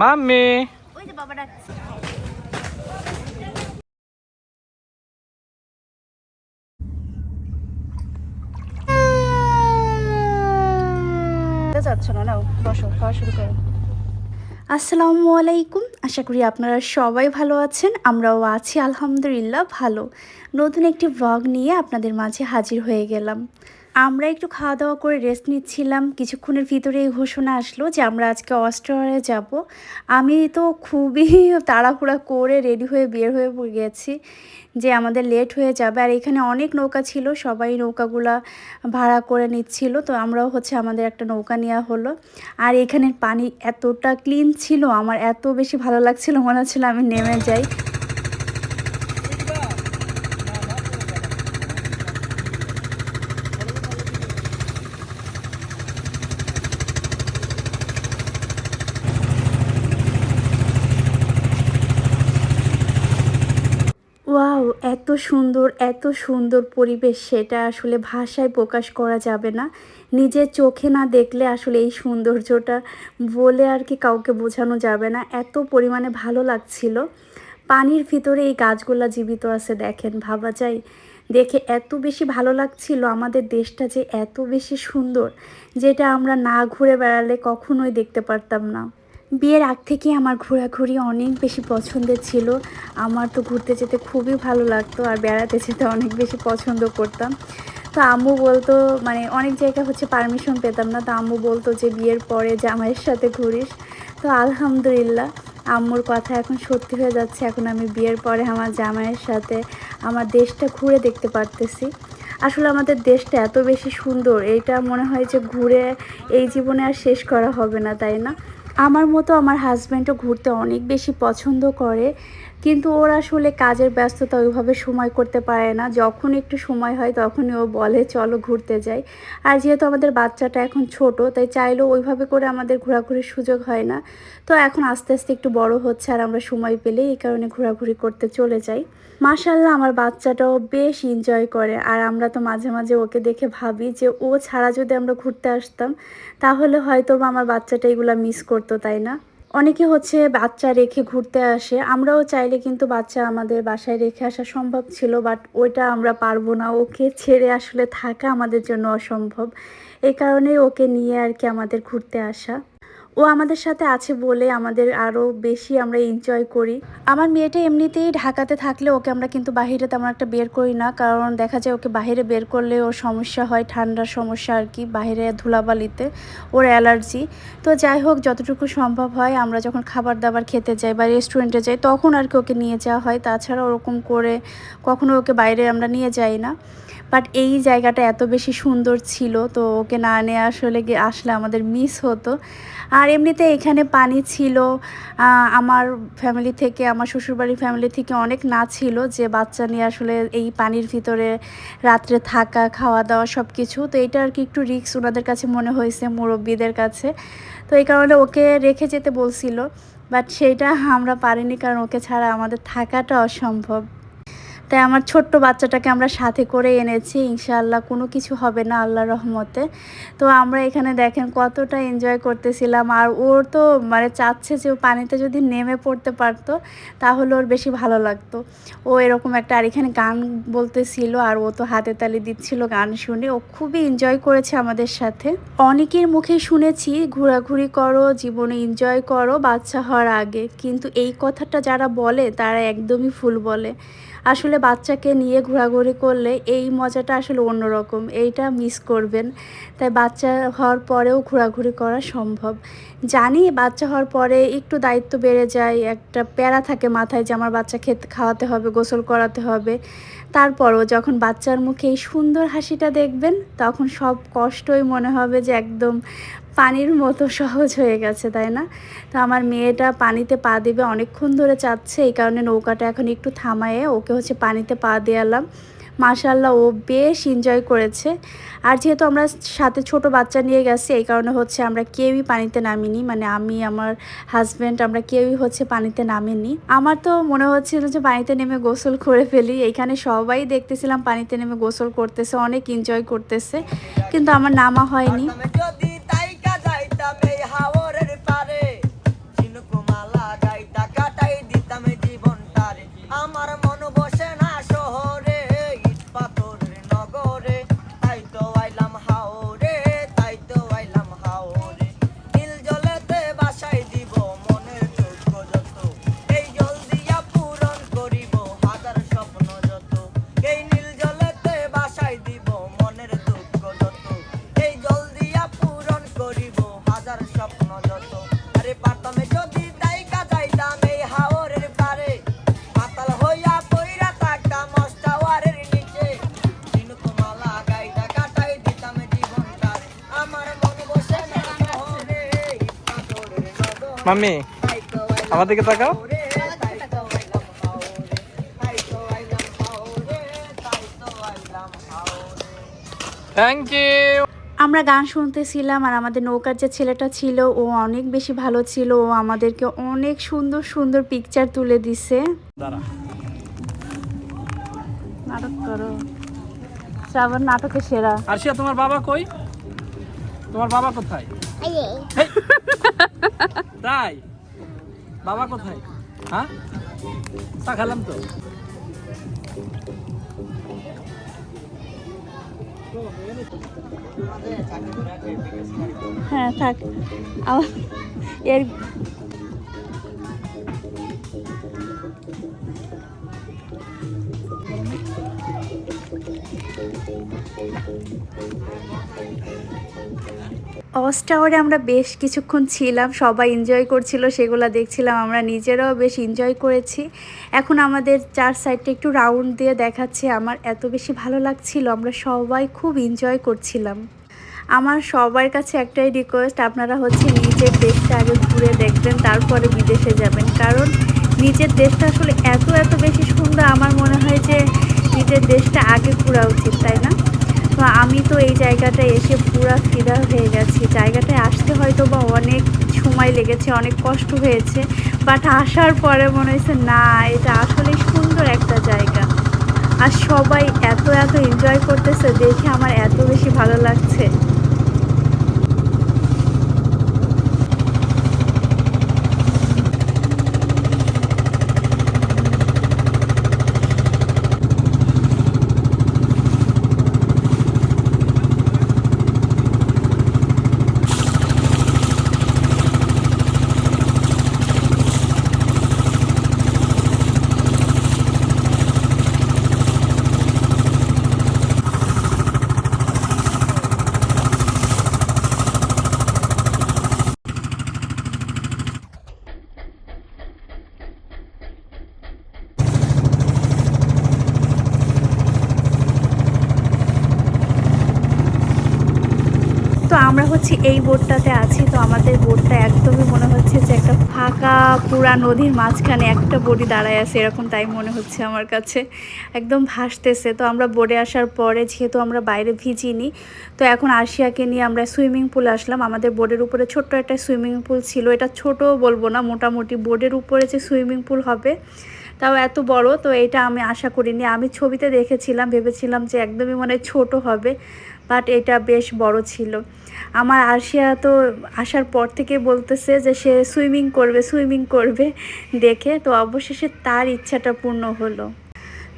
Mummy ওই যে বাবা ডাকছে যাচ্ছ না নাও বসো খাওয়া শুরু করো। আসসালামু আলাইকুম আশা করি আপনারা সবাই ভালো আছেন আমরাও আছি আলহামদুলিল্লাহ ভালো। নতুন একটি ব্লগ নিয়ে আপনাদের মাঝে হাজির হয়ে গেলাম। আমরা একটু খাওয়া দাওয়া করে রেস্ট নিচ্ছিলাম। কিছুক্ষণের ভিতরে ঘোষণা আসলো যে আমরা আজকে অস্ট্রেলিয়া যাব। আমি তো খুবই তাড়াহুড়া করে রেডি হয়ে বের হয়ে গেছি যে আমাদের লেট হয়ে যাবে। আর এখানে অনেক নৌকা ছিল, সবাই নৌকাগুলা ভাড়া করে নিচ্ছিল। তো আমরাও হচ্ছে আমাদের একটা নৌকা নেওয়া হলো। আর এখানের পানি এতটা ক্লিন ছিল, আমার এত বেশি ভালো লাগছিল, মনে হচ্ছিল আমি নেমে যাই ওয়াও এত সুন্দর, এত সুন্দর পরিবেশ সেটা আসলে ভাষায় প্রকাশ করা যাবে না। নিজের চোখে না দেখলে আসলে এই সৌন্দর্যটা বলে আর কি কাউকে বোঝানো যাবে না। এত পরিমাণে ভালো লাগছিল। পানির ভিতরে এই গাছগুলা জীবিত আছে দেখেন, ভাবা যায়। দেখে এত বেশি ভালো লাগছিল আমাদের দেশটা যে এত বেশি সুন্দর, যেটা আমরা না ঘুরে বেড়ালে কখনোই দেখতে পারতাম না। বিয়ের আগ থেকে আমার ঘোরাঘুরি অনেক বেশি পছন্দের ছিল। আমার তো ঘুরতে যেতে খুবই ভালো লাগতো আর বেড়াতে যেতে অনেক বেশি পছন্দ করতাম। তো আম্মু বলতো মানে অনেক জায়গা হচ্ছে পারমিশন পেতাম না। তো আম্মু বলতো যে বিয়ের পরে জামাইয়ের সাথে ঘুরিস। তো আলহামদুলিল্লাহ, আম্মুর কথা এখন সত্যি হয়ে যাচ্ছে। এখন আমি বিয়ের পরে আমার জামাইয়ের সাথে আমার দেশটা ঘুরে দেখতে পারতেছি। আসলে আমাদের দেশটা এত বেশি সুন্দর এইটা মনে হয় যে ঘুরে এই জীবনে আর শেষ করা হবে না, তাই না? আমার মতো আমার হাজব্যান্ডও ঘুরতে অনেক বেশি পছন্দ করে। কিন্তু ওর আসলে কাজের ব্যস্ততা ওইভাবে সময় করতে পারে না। যখন একটু সময় হয় তখনই ও বলে, চলো ঘুরতে যাই। আর যেহেতু আমাদের বাচ্চাটা এখন ছোট, তাই চাইলেও ওইভাবে করে আমাদের ঘোরাঘুরির সুযোগ হয় না। তো এখন আস্তে আস্তে একটু বড় হচ্ছে আর আমরা সময় পেলে এই কারণে ঘোরাঘুরি করতে চলে যাই। মাশাল্লাহ আমার বাচ্চাটাও বেশ এনজয় করে। আর আমরা তো মাঝে মাঝে ওকে দেখে ভাবি যে, ও ছাড়া যদি আমরা ঘুরতে আসতাম, তাহলে হয়তো আমার বাচ্চাটা এগুলো মিস করতো, তাই না? অনেকে হচ্ছে বাচ্চা রেখে ঘুরতে আসে। আমরাও চাইলে কিন্তু বাচ্চা আমাদের বাসায় রেখে আসা সম্ভব ছিল বাট ওইটা আমরা পারব না। ওকে ছেড়ে আসলে থাকা আমাদের জন্য অসম্ভব। এই কারণেই ওকে নিয়ে আর কি আমাদের ঘুরতে আসা। ও আমাদের সাথে আছে বলে আমাদের আরও বেশি আমরা এনজয় করি। আমার মেয়েটা এমনিতেই ঢাকাতে থাকলে ওকে আমরা কিন্তু বাহিরে তেমন একটা বের করি না, কারণ দেখা যায় ওকে বাহিরে বের করলে ওর সমস্যা হয়, ঠান্ডার সমস্যা আর কি, বাহিরে ধুলাবালিতে ওর অ্যালার্জি। তো যাই হোক, যতটুকু সম্ভব হয়, আমরা যখন খাবার দাবার খেতে যাই বা রেস্টুরেন্টে যাই, তখন আর কি ওকে নিয়ে যাওয়া হয়। তাছাড়া ওরকম করে কখনো ওকে বাইরে আমরা নিয়ে যাই না। বাট এই জায়গাটা এত বেশি সুন্দর ছিল, তো ওকে না নিয়ে আসলে আসলে আমাদের মিস হতো। আর এমনিতে এখানে পানি ছিল আমার ফ্যামিলি থেকে, আমার শ্বশুরবাড়ির ফ্যামিলি থেকে অনেক না ছিল যে বাচ্চা নিয়ে আসলে এই পানির ভিতরে রাত্রে থাকা, খাওয়া দাওয়া সব কিছু তো এটা আর কি একটু রিক্স ওনাদের কাছে মনে হয়েছে, মুরব্বীদের কাছে। তো এই কারণে ওকে রেখে যেতে বলছিল বাট সেটা আমরা পারিনি কারণ ওকে ছাড়া আমাদের থাকাটা অসম্ভব। তাই আমার ছোট্ট বাচ্চাটাকে আমরা সাথে করে এনেছি। ইনশাআল্লাহ কোনো কিছু হবে না আল্লাহ রহমতে। তো আমরা এখানে দেখেন কতটা এনজয় করতেছিলাম। আর ওর তো মানে চাচ্ছে যে ও পানিতে যদি নেমে পড়তে পারতো, তাহলে ওর বেশি ভালো লাগতো। ও এরকম একটা আর এখানে গান বলতেছিল আর ও তো হাতে তালি দিচ্ছিল গান শুনে। ও খুবই এনজয় করেছে আমাদের সাথে। অনেকের মুখে শুনেছি, ঘোরাঘুরি করো, জীবনে এনজয় করো, বাচ্চা হওয়ার আগে। কিন্তু এই কথাটা যারা বলে, তারা একদমই ফুল বলে। আসলে বাচ্চাকে নিয়ে ঘোরাঘুরি করলে এই মজাটা আসলে অন্যরকম, এইটা মিস করবেন। তাই বাচ্চা হওয়ার পরেও ঘোরাঘুরি করা সম্ভব। জানি বাচ্চা হওয়ার পরে একটু দায়িত্ব বেড়ে যায়, একটা প্যারা থাকে মাথায় যে আমার বাচ্চা খেতে, খাওয়াতে হবে, গোসল করাতে হবে। তারপরও যখন বাচ্চার মুখে এই সুন্দর হাসিটা দেখবেন, তখন সব কষ্টই মনে হবে যে একদম পানির মতো সহজ হয়ে গেছে, তাই না? তো আমার মেয়েটা পানিতে পা দিবে, অনেকক্ষণ ধরে চাচ্ছে, এই কারণে নৌকাটা এখন একটু থামায়ে ওকে হচ্ছে পানিতে পা দেওয়ালাম মাশাল্লাহ ও বেশ এনজয় করেছে। আর যেহেতু আমরা সাথে ছোট বাচ্চা নিয়ে গেছি, এই কারণে হচ্ছে আমরা কেউই পানিতে নামিনি। মানে আমি, আমার হাজব্যান্ড আমরা কেউই হচ্ছে পানিতে নামিনি। আমার তো মনে হচ্ছিল যে পানিতে নেমে গোসল করে ফেলি। এখানে সবাই দেখতেছিলাম পানিতে নেমে গোসল করতেছে, অনেক এনজয় করতেছে। কিন্তু আমার নামা হয়নি। তাই তো আইলাম হাওরে। থ্যাংক ইউ আমরা গান শুনতেছিলাম আর আমাদের নৌকার যে ছেলেটা ছিল ও অনেক বেশি ভালো ছিল। ও আমাদেরকে অনেক সুন্দর সুন্দর পিকচার তুলে দিছে। নাটক করো। শ্রাবণ নাটকে সেরা। আরশিয়া তোমার বাবা কই? তোমার বাবা কোথায়। তাই? বাবা কোথায়? হ্যাঁ? তা খেলাম তো। হ্যাঁ থাক। আবার এর অস টাওয়ারে আমরা বেশ কিছুক্ষণ ছিলাম, সবাই এনজয় করছিল, সেগুলো দেখছিলাম, আমরা নিজেরাও বেশ এনজয় করেছি। এখন আমাদের চার সাইডটা একটু রাউন্ড দিয়ে দেখাচ্ছে, আমার এত বেশি ভালো লাগছিল, আমরা সবাই খুব এনজয় করছিলাম। আমার সবার কাছে একটাই রিকোয়েস্ট আপনারা হচ্ছে নিজের দেশটা আগে ঘুরে দেখবেন, তারপরে বিদেশে যাবেন। কারণ নিজের দেশটা আসলে এত এত বেশি সুন্দর, আমার মনে হয় যে নিজের দেশটা আগে ঘোরা উচিত, তাই না? তো আমি তো এই জায়গাটায় এসে পুরো ফিদা হয়ে গেছি। জায়গাটায় আসতে হয়তো বা অনেক সময় লেগেছে, অনেক কষ্ট হয়েছে বাট আসার পরে মনে হয়েছে, না, এটা আসলে সুন্দর একটা জায়গা। আর সবাই এত এত এনজয় করতেছে, দেখে আমার এত বেশি ভালো লাগছে তো আমরা হচ্ছে এই বোটটাতে আছি, তো আমাদের বোটটা একদমই মনে হচ্ছে যে একটা ফাঁকা পুরা নদীর মাঝখানে একটা বডি দাঁড়ায় আছে, এরকম তাই মনে হচ্ছে আমার কাছে। একদম ভাসতেছে, তো আমরা বোর্ডে আসার পরে যেহেতু আমরা বাইরে ভিজিনি, তো এখন আশিয়াকে নিয়ে আমরা সুইমিং পুল আসলাম। আমাদের বোর্ডের উপরে ছোট্ট একটা সুইমিং পুল ছিল, এটা ছোটও বলব না, মোটামুটি বোর্ডের উপরে যে সুইমিং পুল হবে তাও এত বড়, তো এটা আমি আশা করিনি। আমি ছবিতে দেখেছিলাম, ভেবেছিলাম যে একদমই মনে ছোট হবে। বাট এটা বেশ বড় ছিল। আমার আরশিয়া তো আসার পর থেকে বলতেছে যে সে সুইমিং করবে সুইমিং করবে দেখে। তো অবশেষে তার ইচ্ছাটা পূর্ণ হলো।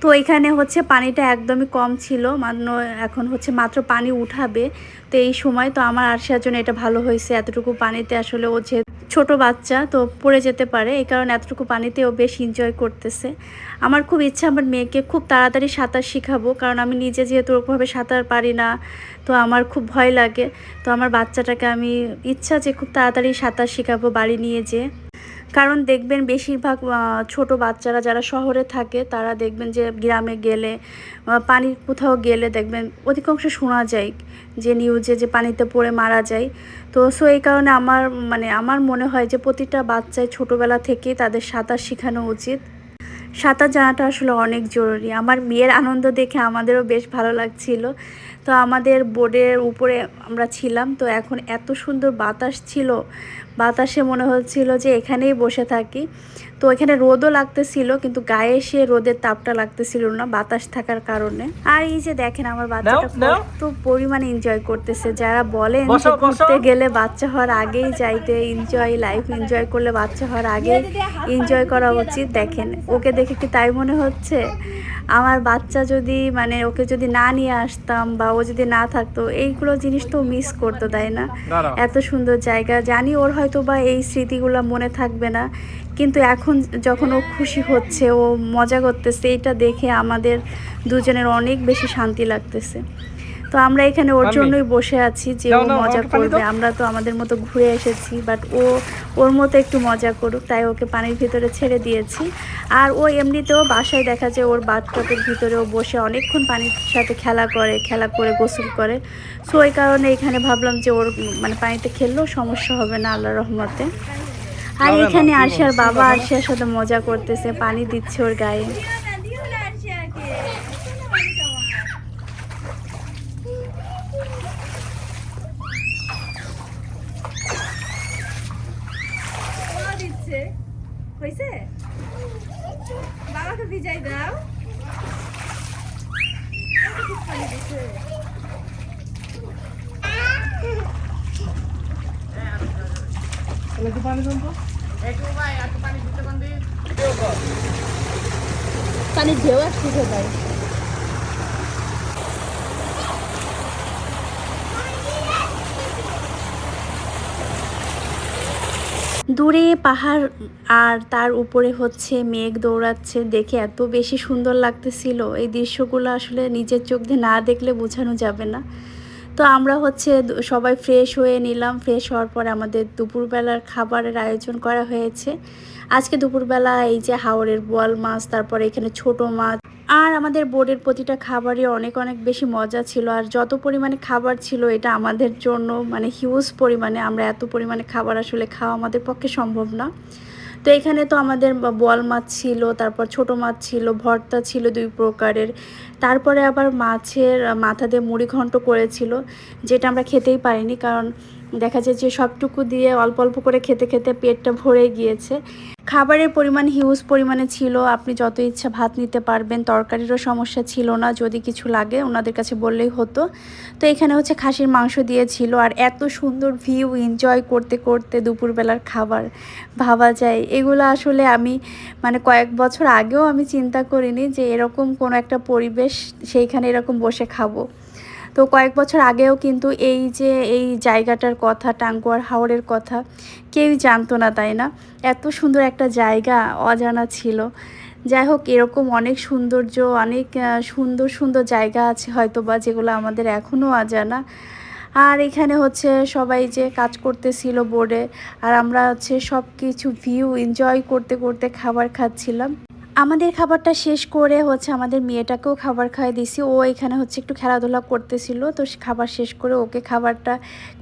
তো এখানে হচ্ছে পানিটা একদমই কম ছিল মান্য এখন হচ্ছে মাত্র পানি উঠাবে। তো এই সময় তো আমার আরশিয়ার জন্য এটা ভালো হয়েছে। এতটুকু পানিতে আসলে ও যে ছোট বাচ্চা, তো পড়ে যেতে পারে। এই কারণে এতটুকু পানিতেও বেশ এনজয় করতেছে। আমার খুব ইচ্ছা আমার মেয়েকে খুব তাড়াতাড়ি সাঁতার শেখাবো, কারণ আমি নিজে যেহেতু ওরকমভাবে সাঁতার পারি না, তো আমার খুব ভয় লাগে। তো আমার বাচ্চাটাকে আমি ইচ্ছা যে খুব তাড়াতাড়ি সাঁতার শেখাবো বাড়ি নিয়ে যেয়ে। কারণ দেখবেন বেশিরভাগ ছোট বাচ্চারা যারা শহরে থাকে, তারা দেখবেন যে গ্রামে গেলে পানির কোথাও গেলে দেখবেন অধিকাংশ শোনা যায় যে নিউজে যে পানিতে পড়ে মারা যায়। তো সো এই কারণে আমার মানে আমার মনে হয় যে প্রতিটা বাচ্চায় ছোটোবেলা থেকেই তাদের সাঁতার শেখানো উচিত। সাঁতার জানাটা আসলে অনেক জরুরি। আমার মেয়ের আনন্দ দেখে আমাদেরও বেশ ভালো লাগছিল। তো আমাদের বোর্ডের উপরে আমরা ছিলাম তো এখন এত সুন্দর বাতাস ছিল বাতাসে মনে হচ্ছিল যে এখানেই বসে থাকি। তো এখানে রোদও লাগতেছিল কিন্তু গায়ে এসে রোদের তাপটা লাগতেছিল না বাতাস থাকার কারণে। আর এই যে দেখেন আমার বাচ্চাটা কত পরিমাণে এনজয় করতেছে। যারা বলেন যে ঘুরতে গেলে বাচ্চা হওয়ার আগেই যাইতে এনজয় লাইফ এনজয় করলে বাচ্চা হওয়ার আগেই এনজয় করা উচিত। দেখেন ওকে দেখে কি তাই মনে হচ্ছে? আমার বাচ্চা যদি মানে ওকে যদি না নিয়ে আসতাম বা ও যদি না থাকতো এইগুলো জিনিস তো মিস করতে দেয় না? এত সুন্দর জায়গা। জানি ওর হয়তো বা এই স্মৃতিগুলো মনে থাকবে না কিন্তু এখন যখন ও খুশি হচ্ছে ও মজা করতেছে এটা দেখে আমাদের দুজনের অনেক বেশি শান্তি লাগতেছে। তো আমরা এখানে ওর জন্যই বসে আছি যে ও মজা করবে। আমরা তো আমাদের মতো ঘুরে এসেছি বাট ও ওর মতো একটু মজা করুক তাই ওকে পানির ভিতরে ছেড়ে দিয়েছি। আর ও এমনিতেও বাসায় দেখা যায় ওর বাথটবের ভিতরেও বসে অনেকক্ষণ পানির সাথে খেলা করে খেলা করে গোসল করে। সো ওই কারণে এখানে ভাবলাম যে ওর মানে পানিতে খেললেও সমস্যা হবে না আল্লাহ রহমতে। আর এখানে বলছো? বাবা আরশিয়ার সাথে মজা করতেছে পানি দিচ্ছে ওর গায়ে দিচ্ছে হয়েছে বাবাকে ভিজাই দাও পানি দিচ্ছে তাহলে একটু পানি দেন তো পানি ঢেউ আসছে সবাই দূরে পাহাড় আর তার উপরে হচ্ছে মেঘ দৌড়াচ্ছে দেখে এত বেশি সুন্দর লাগতেছিল। এই দৃশ্যগুলো আসলে নিজের চোখ দিয়ে না দেখলে বোঝানো যাবে না। তো আমরা হচ্ছে সবাই ফ্রেশ হয়ে নিলাম। ফ্রেশ হওয়ার পরে আমাদের দুপুরবেলার খাবারের আয়োজন করা হয়েছে। আজকে দুপুরবেলা এই যে হাওড়ের বোয়াল মাছ, তারপরে এখানে ছোট মাছ আর আমাদের বোর্ডের প্রতিটা খাবারই অনেক অনেক বেশি মজা ছিল। আর যত পরিমাণে খাবার ছিল, এটা আমাদের জন্য মানে হিউজ পরিমাণে, আমরা এত পরিমাণে খাবার আসলে খাওয়া আমাদের পক্ষে সম্ভব না। তো এখানে তো আমাদের বল মাছ ছিল, তারপর ছোট মাছ ছিল, ভর্তা ছিল দুই প্রকারের। তারপরে আবার মাছের, মাথা দিয়ে মুড়ি ঘন্ট করেছিল, যেটা আমরা খেতেই পারিনি, কারণ দেখা যায় যে সবটুকু দিয়ে অল্প অল্প করে খেতে খেতে পেটটা ভরে গিয়েছে। খাবারের পরিমাণ হিউজ পরিমাণে ছিল, আপনি যত ইচ্ছা ভাত নিতে পারবেন, তরকারিরও সমস্যা ছিল না, যদি কিছু লাগে ওনাদের কাছে বললেই হতো। তো এখানে হচ্ছে খাসির মাংস দিয়েছিল, আর এত সুন্দর ভিউ এনজয় করতে করতে দুপুরবেলার খাবার ভাবা যায়। এগুলো আসলে আমি মানে কয়েক বছর আগেও আমি চিন্তা করিনি যে এরকম কোনো একটা পরিবেশ সেইখানে এরকম বসে খাব। তো কয়েক বছর আগেও কিন্তু এই যে এই জায়গাটার কথা, টাঙ্গুয়ার হাওড়ের কথা কেউই জানতো না তাই না? এত সুন্দর একটা জায়গা অজানা ছিল। যাই হোক, এরকম অনেক সৌন্দর্য, অনেক সুন্দর সুন্দর জায়গা আছে হয়তো বা যেগুলো আমাদের এখনও অজানা। আর এখানে হচ্ছে সবাই যে কাজ করতেছিল বোর্ডে আর আমরা হচ্ছে সব কিছু ভিউ এনজয় করতে করতে খাবার খাচ্ছিলাম। আমাদের খাবারটা শেষ করে হচ্ছে আমাদের মেয়েটাকেও খাবার খাইয়ে দিছি ও এখানে হচ্ছে একটু খেলাধুলা করতেছিল, তো খাবার শেষ করে ওকে খাবারটা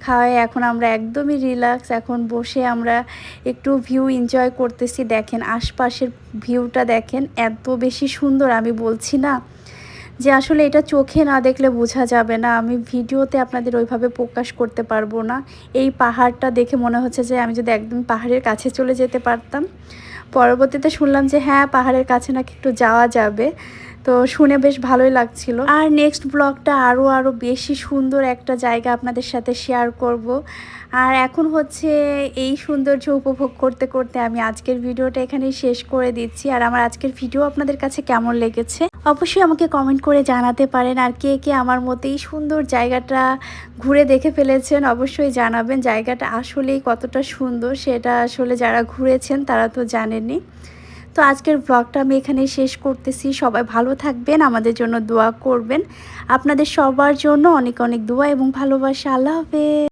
খাওয়াই এখন আমরা একদমই রিল্যাক্স এখন বসে আমরা একটু ভিউ এনজয় করতেছি। দেখেন আশপাশের ভিউটা দেখেন এত বেশি সুন্দর, আমি বলছি না যে আসলে এটা চোখে না দেখলে বোঝা যাবে না। আমি ভিডিওতে আপনাদের ওইভাবে প্রকাশ করতে পারব না। এই পাহাড়টা দেখে মনে হচ্ছে যে আমি যদি একদম পাহাড়ের কাছে চলে যেতে পারতাম পরবর্তীতে শুনলাম যে হ্যাঁ পাহাড়ের কাছে নাকি একটু যাওয়া যাবে। তো শুনে বেশ ভালোই লাগছিল। আর নেক্সট ব্লগটা আরও আরও বেশি সুন্দর একটা জায়গা আপনাদের সাথে শেয়ার করব। আর এখন হচ্ছে এই সৌন্দর্য উপভোগ করতে করতে আমি আজকের ভিডিওটা এখানেই শেষ করে দিচ্ছি। আর আমার আজকের ভিডিও আপনাদের কাছে কেমন লেগেছে অবশ্যই আমাকে কমেন্ট করে জানাতে পারেন আর কে কে আমার মতো এই সুন্দর জায়গাটা ঘুরে দেখে ফেলেছেন অবশ্যই জানাবেন। জায়গাটা আসলেই কতটা সুন্দর, সেটা আসলে যারা ঘুরেছেন তারা তো জানেনই। তো আজকের ব্লগটা আমি এখানে শেষ করতেছি। সবাই ভালো থাকবেন, আমাদের জন্য দোয়া করবেন। আপনাদের সবার জন্য অনেক অনেক দোয়া এবং ভালোবাসা। আল্লাহ হাফেজ।